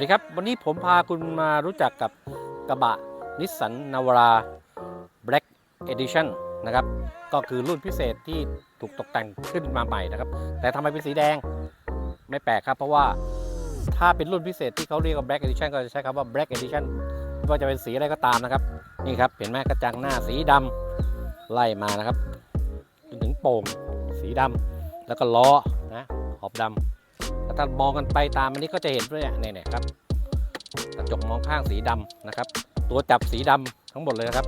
วัสดีครับ วันนี้ผมพาคุณมารู้จักกับกระบะนิสสันนาวารา Black Edition นะครับ ก็คือรุ่นพิเศษที่ถูกตกแต่งขึ้นมาใหม่นะครับ แต่ทำไมเป็นสีแดงไม่แปลกครับ เพราะว่าถ้าเป็นรุ่นพิเศษที่เขาเรียกว่า Black Edition ก็จะใช้คำว่า Black Edition ไม่ว่าจะเป็นสีอะไรก็ตามนะครับ นี่ครับ เห็นไหมกระจังหน้าสีดำไล่มานะครับจนถึงโป่งสีดำแล้วก็ล้อนะขอบดำ ถ้ามองกันไปตามอันนี้ก็จะเห็นด้วยเนี่ยเนี่ยครับกระจกมองข้างสีดำนะครับ ตัวจับสีดำทั้งหมดเลยนะครับ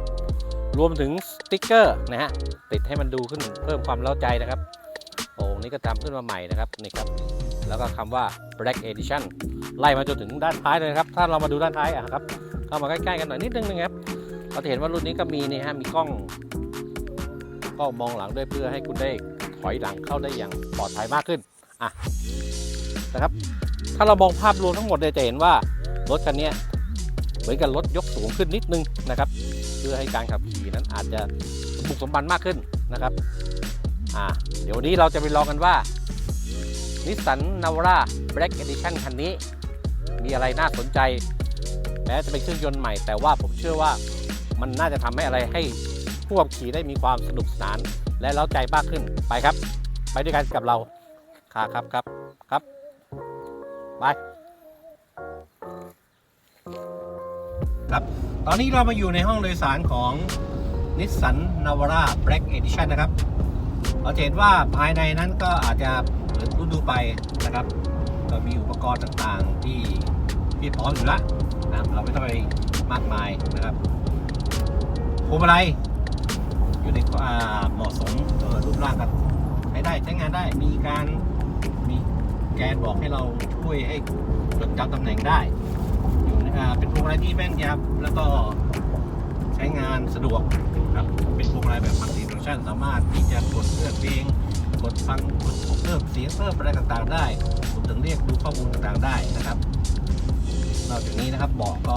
รวมถึงสติ๊กเกอร์นะฮะติดให้มันดูขึ้นเพิ่มความเล้าใจนะครับโอ่งนี้ก็ทำขึ้นมาใหม่นะครับนี่ครับ แล้วก็คำว่า Black Edition ไล่มาจนถึงด้านท้ายเลยครับ ถ้าเรามาดูด้านท้ายอะครับเข้ามาใกล้ๆกันหน่อยนิดนึงนะครับเราจะเห็นว่ารุ่นนี้ก็มีนี่ฮะมีกล้องกล้องมองหลังด้วยเพื่อให้คุณได้ถอยหลังเข้าได้อย่างปลอดภัยมากขึ้นอะ นะครับ ถ้าเรามองภาพรวมทั้งหมดเลยจะเห็นว่ารถคันนี้เหมือนกับรถยกสูงขึ้นนิดนึงนะครับ เพื่อให้การขับขี่นั้นอาจจะสมบุกสมบันมากขึ้นนะครับอ่าเดี๋ยววันนี้เราจะไปลองกันว่านิสสันนาวาร่า Black Edition คันนี้ มีอะไรน่าสนใจแม้จะเป็นเครื่องยนต์ใหม่ แต่ว่าผมเชื่อว่ามันน่าจะทำให้อะไรให้ผู้ขับขี่ได้มีความสนุกสนาน และเล้าใจมากขึ้นไปครับ ไปด้วยกันกับเราค่ะครับครับครับ ไป ครับ ตอนนี้เรามาอยู่ในห้องโดยสารของ Nissan Navara Black Edition นะครับ เราเห็นว่าภายในนั้นก็อาจจะเหมือนรุ่นดูไปนะครับ ก็มีอุปกรณ์ต่างๆที่ที่พร้อมอยู่แล้วนะเราไม่ต้องไปมากมายนะครับพวงมาลัยอยู่ในอ่าเหมาะสมรูปร่างกันใช้ได้ใช้งานได้มีการ กนบอกให้เราช่วยให้จดจำตำแหน่งได้อยู่ในอาเป็นพวงมาลัยที่แม่นยำแล้วก็ใช้งานสะดวกครับเป็นพวงมาลัยแบบมัลติฟังก์ชันสามารถที่จะกดเลือกเพลงกดฟังกดเพิ่มเสียงเพิ่มอะไรต่างๆ ได้รวมถึงเรียกดูข้อมูลต่างๆได้นะครับนอกจากนี้นะครับบาะก็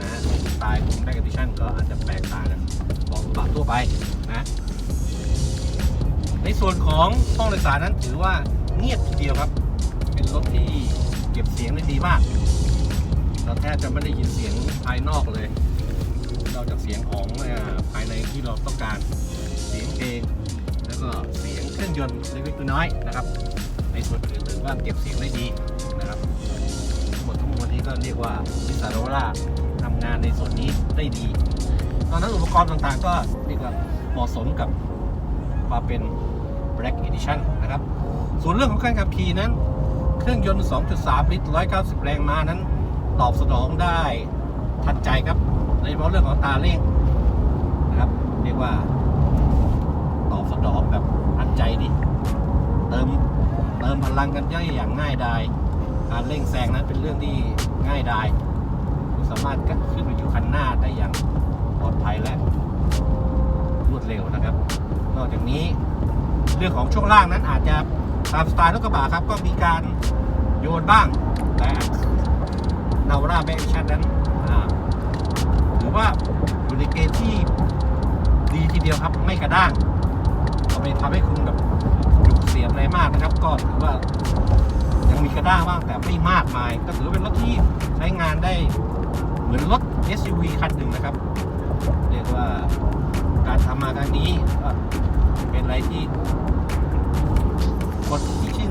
นะสไตล์ของ Black Edition ก็อาจจะแตกต่างกันบาะกระบทั่วไปนะในส่วนของห้องโดยสารนั้นถือว่าเงียบทีเดียวครับ เป็นรถที่เก็บเสียงได้ดีมาก เราแทบจะไม่ได้ยินเสียงภายนอกเลยนอกจากเสียงของภายในที่เราต้องการเสียงเพลงแล้วก็เสียงเครื่องยนต์เล็กๆน้อยๆนะครับ ในส่วนอื่นถือว่าเก็บเสียงได้ดีนะครับทั้งหมดทั้งมวลนี้ก็เรียกว่าวิสาโรล่าทำงานในส่วนนี้ได้ดีตอนนั้นอุปกรณ์ต่างๆ ก็เรียกว่าเหมาะสมกับความเป็น Black Edition นะครับ ส่วนเรื่องของการขับขี่นั้น เครื่องยนต์ 2.3 ลิตร 190 แรงม้านั้น ตอบสนองได้ทันใจครับโดยเฉพาะเรื่องของตาเร่งนะครับ เรียกว่าตอบสนองแบบทันใจดีเติมเติมพลังกันย่อยอย่างง่ายดาย การเร่งแซงนั้นเป็นเรื่องที่ง่ายดายคุณสามารถขึ้นไปอยู่คันหน้าได้อย่างปลอดภัยและรวดเร็วนะครับ นอกจากนี้เรื่องของช่วงล่างนั้นอาจจะ ตามสไตล์รถกระบะครับก็มีการโยนบ้าง แต่นาวาร่าแบงชันนั้นถือว่าอยู่ในเกณฑ์ที่ดีทีเดียวครับไม่กระด้างก็ไม่ทำให้คุณแบบจุกเสียมอะไรมากนะครับ ก็ถือว่ายังมีกระด้างบ้างแต่ไม่มากมาย ก็ถือว่าเป็นรถที่ใช้งานได้เหมือนรถ SUV คันหนึ่งนะครับ เรียกว่าการทำมาครั้งนี้ก็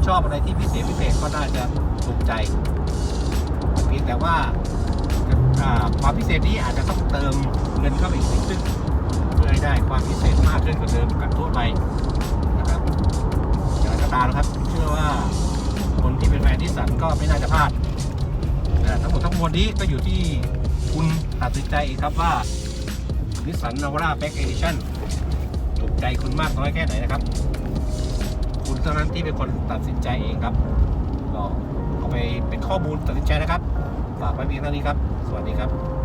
ชอบอะไรที่พิเศษพิเศษก็น่าจะถูกใจเพียงแต่ว่าความพิเศษนี้อาจจะต้องเติมเงินเข้าไปอีกนิดนึงเพื่อให้ได้ความพิเศษมากขึ้นกว่าเดิมกับทั่วไปนะครับอย่างไรก็ตามนะครับ เชื่อว่าคนที่เป็นแฟนที่สันก็ไม่น่าจะพลาดแต่ทั้งหมดทั้งมวลนี้ก็อยู่ที่คุณตัดสินใจเองครับว่านิสสันนาวาร่าแบ็กเอดิชั่นถูกใจคุณมากน้อยแค่ไหนนะครับ คุณเท่านั้นที่เป็นคนตัดสินใจเองครับก็เอาไปเป็นข้อมูลตัดสินใจนะครับ ฝากไว้เพียงเท่านี้ครับ สวัสดีครับ